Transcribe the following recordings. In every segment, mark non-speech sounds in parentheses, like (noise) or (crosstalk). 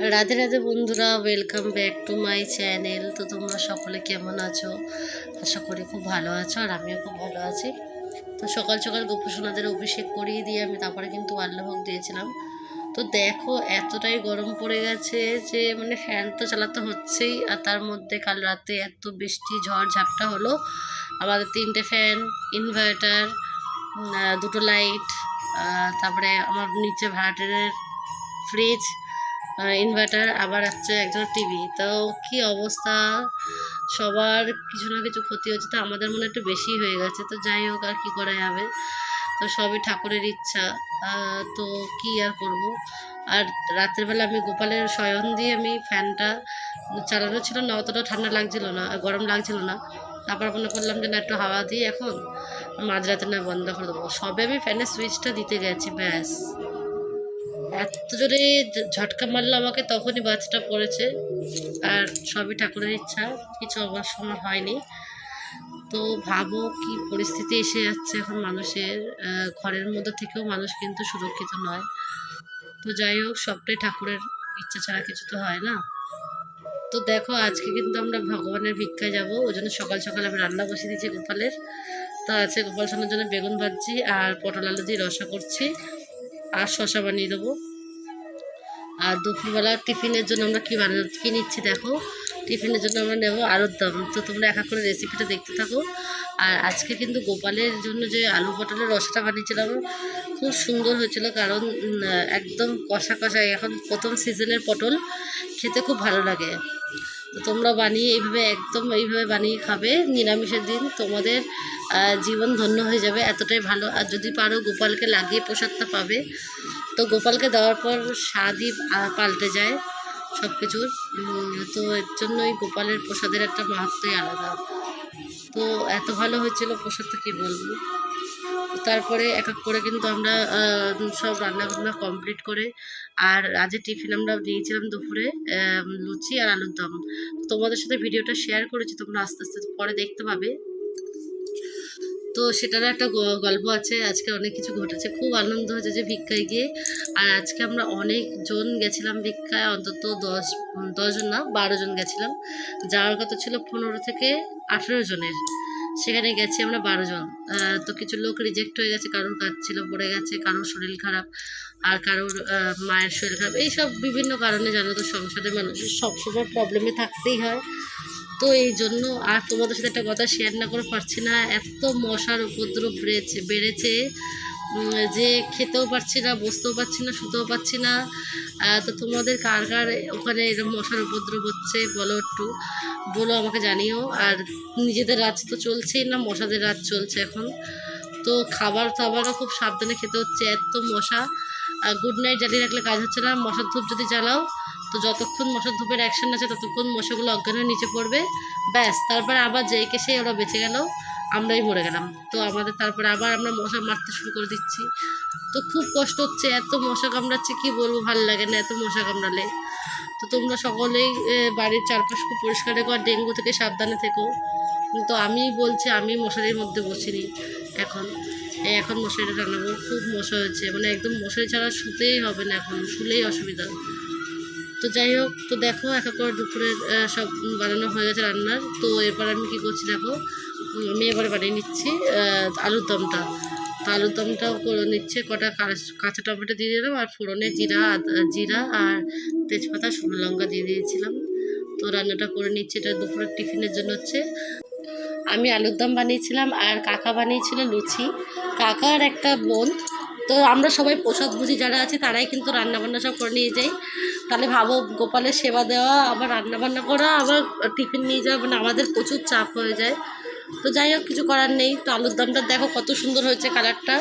রাধে রাধে বন্ধুরা welcome back to my channel তো তোমরা সকলে কেমন আছো? আশা করি খুব ভালো আছো আর আমিও খুব ভালো আছি। তো সকাল সকাল গোপসোনাদের অভিষেক করিয়ে দিয়ে আমি তারপরে কিন্তু আল্লাভোগ দিয়েছিলাম। তো দেখো, এতটাই গরম পড়ে গেছে যে মানে ফ্যান তো চালাতে হচ্ছেই। আর তার মধ্যে কাল রাতে এত বৃষ্টি, ঝড়, ঝাপটা হলো। আমাদের তিনটে ফ্যান ইনভার্টার দুটো লাইট তারপরে আমার নিচে ভাড়াটের ফ্রিজ ইনভার্টার আবার হচ্ছে একজন টিভি তো কি অবস্থা? সবার কিছু না কিছু ক্ষতি হচ্ছে, তো আমাদের মনে একটু বেশি হয়ে গেছে। তো যাই হোক, আর কী করা যাবে? তো সবই ঠাকুরের ইচ্ছা। তো কি আর করব? আর রাতের বেলা আমি গোপালের শয়ন দিয়ে আমি ফ্যানটা চালানো ছিল না, অতটা ঠান্ডা লাগছিল না গরম লাগছিল না। তারপর মনে করলাম যে না, একটু হাওয়া দিই এখন, মাঝরাতে না বন্ধ করে দেবো। সবে আমি ফ্যানের সুইচটা দিতে গেছি, ব্যাস। এত জোরে ঝটকা মারলো আমাকে, তখনই বাচ্চাটা পড়েছে। আর সবই ঠাকুরের ইচ্ছা, কিছু আমার সময় হয়নি। তো ভাবো কি পরিস্থিতি এসে যাচ্ছে এখন মানুষের। ঘরের মধ্যে থেকেও মানুষ কিন্তু সুরক্ষিত নয়। তো যাই হোক, সবটাই ঠাকুরের ইচ্ছা ছাড়া কিছু তো হয় না। তো দেখো, আজকে কিন্তু আমরা ভগবানের ভিক্ষায় যাব। ওই জন্য সকাল সকাল আমি রান্না বসিয়ে দিয়েছি গোপালের। তো আছে গোপাল সোনার জন্য বেগুন ভাজছি আর পটল আলু দিয়ে রসা করছি। আর শশা বানিয়ে দেবো। আর দুপুরবেলা টিফিনের জন্য আমরা কী বানানো, কী নিচ্ছি দেখো। টিফিনের জন্য আমরা নেব আলুর দম তো তোমরা এক এক করে রেসিপিটা দেখতে থাকো। আর আজকে কিন্তু গোপালের জন্য যে আলু পটলের রসটা বানিয়েছিলাম, খুব সুন্দর হয়েছিল কারণ একদম কষা কষা। এখন প্রথম সিজনের পটল, খেতে খুব ভালো লাগে। তো তোমরা বানিয়ে এইভাবে, একদম এইভাবে বানিয়ে খাবে নিরামিষের দিন। তোমাদের জীবন ধন্য হয়ে যাবে, এতটাই ভালো। আর যদি পারো গোপালকে লাগিয়ে প্রসাদটা পাবে। তো গোপালকে দেওয়ার পর স্বাদই পাল্টে যায় সব কিছুর তো এর জন্যই গোপালের প্রসাদের একটা মাহাত্মই আলাদা। তো এত ভালো হয়েছিল প্রসাদটা কি বলব? তারপরে এক এক করে কিন্তু আমরা সব রান্না বান্না কমপ্লিট করে আর আজকে টিফিন আমরা দিয়েছিলাম দুপুরে লুচি আর আলুর দম তোমাদের সাথে ভিডিওটা শেয়ার করেছি, তোমরা আস্তে আস্তে পরে দেখতে পাবে। তো সেটারও একটা গল্প আছে। আজকে অনেক কিছু ঘটেছে। খুব আনন্দ হয়েছে যে ভিক্ষায় গিয়ে। আর আজকে আমরা অনেক জন গেছিলাম ভিক্ষায়, অন্তত দশ দশজন না, বারো জন গেছিলাম। যাওয়ার কথা ছিল পনেরো থেকে আঠেরো জনের। সেখানে গেছি আমরা বারো জন। তো কিছু লোক রিজেক্ট হয়ে গেছে। কারোর কাজ ছিল পড়ে গেছে, কারোর শরীর খারাপ, আর কারোর মায়ের শরীর খারাপ। এইসব বিভিন্ন কারণে জানো তো সংসারের মানুষের সবসময় প্রবলেমে থাকতেই হয়। তো এই জন্য আর তোমাদের সাথে একটা কথা শেয়ার না করে পারছি না। এত মশার উপদ্রব বেড়েছে বেড়েছে যে খেতেও পারছি না, বসতেও পারছি না, শুতেও পারছি না। তো তোমাদের কার কার ওখানে এরকম মশার উপদ্রব হচ্ছে বলো একটু। বলো আমাকে জানিও। আর নিজেদের রাজ তো চলছেই না, মশাদের রাজ চলছে এখন। তো খাবার টাবারও খুব সাবধানে খেতে হচ্ছে, এত মশা। গুড নাইট জ্বালিয়ে রাখলে কাজ হচ্ছে না। মশার ধূপ যদি জ্বালাও, তো যতক্ষণ মশার ধূপের অ্যাকশন আছে, ততক্ষণ মশাগুলো অজ্ঞান হয়ে নিচে পড়বে। ব্যাস, তারপরে আবার যেই কে সেই ওরা বেঁচে গেল, আমরাই মরে গেলাম। তো আমাদের তারপরে আবার আমরা মশা মারতে শুরু করে দিচ্ছি। তো খুব কষ্ট হচ্ছে, এত মশা কামড়াচ্ছে, কি বলব, ভালো লাগে না এত মশা কামড়ালে। তো তোমরা সকলেই বাড়ির চারপাশ খুব পরিষ্কার রেখো, আর ডেঙ্গু থেকে সাবধানে থেকো। তো আমি বলছি আমি মশারির মধ্যে বসিনি এখন। এখন মশারিটা টানাবো খুব মশা হয়েছে। মানে একদম মশারি ছাড়া শুতেই হবে না এখন, শুলেই অসুবিধা। তো যাই হোক, তো দেখো, এক এক দুপুরের সব বানানো হয়ে গেছে রান্নার। তো এরপর আমি কি করছি দেখো আমি এবার বানিয়ে নিচ্ছি আলুর দমটা। তো আলুর দমটাও করে নিচ্ছে, কটা কাঁচা টমেটো দিয়ে দিলাম, আর ফোড়নে জিরা জিরা আর তেজপাতা, শুকনো লঙ্কা দিয়ে দিয়েছিলাম। তো রান্নাটা করে নিচ্ছে। এটা দুপুরের টিফিনের জন্য হচ্ছে। আমি আলুর দম বানিয়েছিলাম আর কাকা বানিয়েছিল লুচি। কাকার একটা বোন। তো আমরা সবাই প্রসাদ বুঝি, যারা আছি তারাই কিন্তু রান্নাবান্না সব করে নিয়ে যাই তাহলে ভাবো গোপালের সেবা দেওয়া, আবার রান্নাবান্না করা, আবার টিফিন নিয়ে যাওয়া মানে আমাদের প্রচুর চাপ হয়ে যায়। তো যাই হোক, কিছু করার নেই। তো আলুর দমটা দেখো কত সুন্দর হয়েছে কালারটা।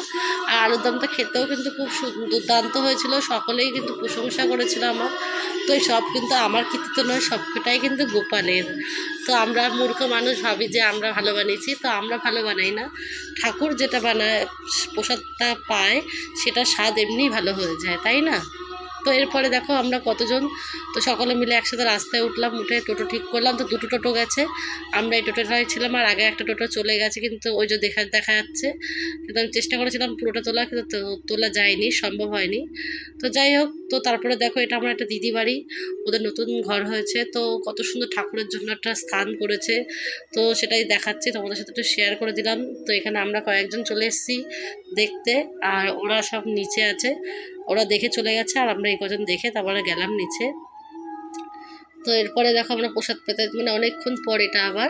আর আলুর দমটা খেতেও কিন্তু খুব দুর্দান্ত হয়েছিল। সকলেই কিন্তু প্রশংসা করেছিল আমার। তো সব কিন্তু আমার কৃতিত্ব নয় সবটাই কিন্তু গোপালের। তো আমরা মূর্খ মানুষ ভাবি যে আমরা ভালো বানিয়েছি, তো আমরা ভালো বানাই না। ঠাকুর যেটা বানায়, প্রসাদটা পায় সেটা স্বাদ এমনি ভালো হয়ে যায়, তাই না? তো এরপরে দেখো আমরা কতজন, তো সকলে মিলে একসাথে রাস্তায় উঠলাম, উঠে টোটো ঠিক করলাম, তো দুটো টোটো গেছে। আমরা এই টোটোটাই ছিলাম আর আগে একটা টোটো চলে গেছে, কিন্তু ওই যে দেখা দেখা যাচ্ছে। কিন্তু আমি চেষ্টা করেছিলাম পুরোটা তোলা কিন্তু তোলা যায়নি, সম্ভব হয়নি। তো যাই হোক, তো তারপরে দেখো এটা আমার একটা দিদি বাড়ি, ওদের নতুন ঘর হয়েছে। তো কত সুন্দর ঠাকুরের জন্য একটা স্থান করেছে। তো সেটাই দেখাচ্ছি, তোমাদের সাথে একটু শেয়ার করে দিলাম। তো এখানে আমরা কয়েকজন চলে এসেছি দেখতে, আর ওরা সব নিচে আছে। ওরা দেখে চলে গেছে আর আমরা এই কজন দেখে তারপরে গেলাম নিচে। তো এরপরে দেখো আমরা প্রসাদ পেতে মানে অনেকক্ষণ পর এটা আবার।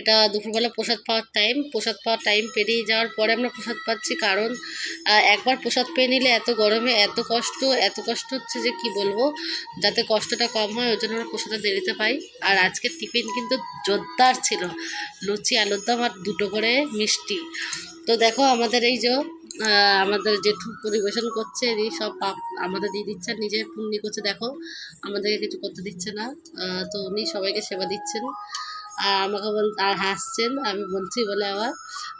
এটা দুপুরবেলা প্রসাদ পাওয়ার টাইম প্রসাদ পাওয়ার টাইম পেরিয়ে যাওয়ার পরে আমরা প্রসাদ পাচ্ছি কারণ একবার প্রসাদ পেয়ে নিলে এত গরমে, এত কষ্ট এত কষ্ট হচ্ছে যে কি বলব? যাতে কষ্টটা কম হয়, ওই জন্য আমরা প্রসাদটা দেরিতে পাই। আর আজকের টিফিন কিন্তু জোরদার ছিল। লুচি আলুর দম আর দুটো করে মিষ্টি। তো দেখো আমাদের এই যে আমাদের জেঠু পরিবেশন করছে এই সব পাপ- আমাদের দিয়ে দিচ্ছে আর নিজে পূর্ণি করছে, দেখো, আমাদেরকে কিছু করতে দিচ্ছে না। তো উনি সবাইকে সেবা দিচ্ছেন। আর আমাকে বল আর হাসছেন, আমি বলছি বলে আবার।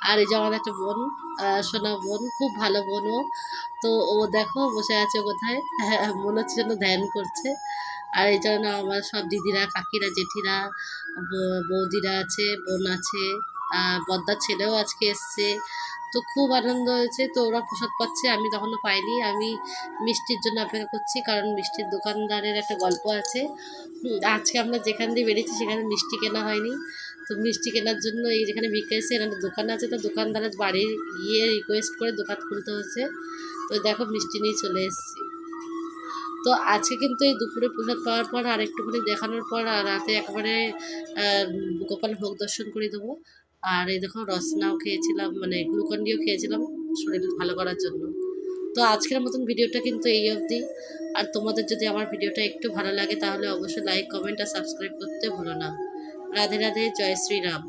আর এই যে আমাদের একটা বোন সোনা বোন, খুব ভালো বোন ও। তো ও দেখো, বসে আছে কোথায়? (laughs) মনে হচ্ছে যেন ধ্যান করছে। আর এই জন্য আমার সব দিদিরা, কাকিরা, জেঠিরা বৌদিরা আছে, বোন আছে। বদ্দার ছেলেও আজকে এসছে। তো খুব আনন্দ হয়েছে। তো ওরা প্রসাদ পাচ্ছে, আমি তখনও পাইনি। আমি মিষ্টির জন্য অপেক্ষা করছি, কারণ মিষ্টির দোকানদারের একটা গল্প আছে। আজকে আমরা যেখান দিয়ে বেরিয়েছি, সেখানে মিষ্টি কেনা হয়নি। তো মিষ্টি কেনার জন্য এই যেখানে এসে এখানে দোকান আছে। তো দোকানদারের বাড়ি গিয়ে রিকোয়েস্ট করে দোকান খুলতে হচ্ছে তো দেখো, মিষ্টি নিয়ে চলে এসেছি। তো আজকে কিন্তু এই দুপুরে প্রসাদ পাওয়ার পর আর একটুখানি দেখানোর পর রাতে একেবারে গোপাল ভোগ দর্শন করে দেবো। আর এই দেখো রসনাও খেয়েছিলাম মানে গ্লুকন ডিও খেয়েছিলাম শরীর ভালো করার জন্য। তো আজকের মতন ভিডিওটা কিন্তু এই অবধি। আর তোমাদের যদি আমার ভিডিওটা একটু ভালো লাগে তাহলে অবশ্যই লাইক কমেন্ট আর সাবস্ক্রাইব করতে ভুলো না। রাধে রাধে, জয় শ্রীরাম।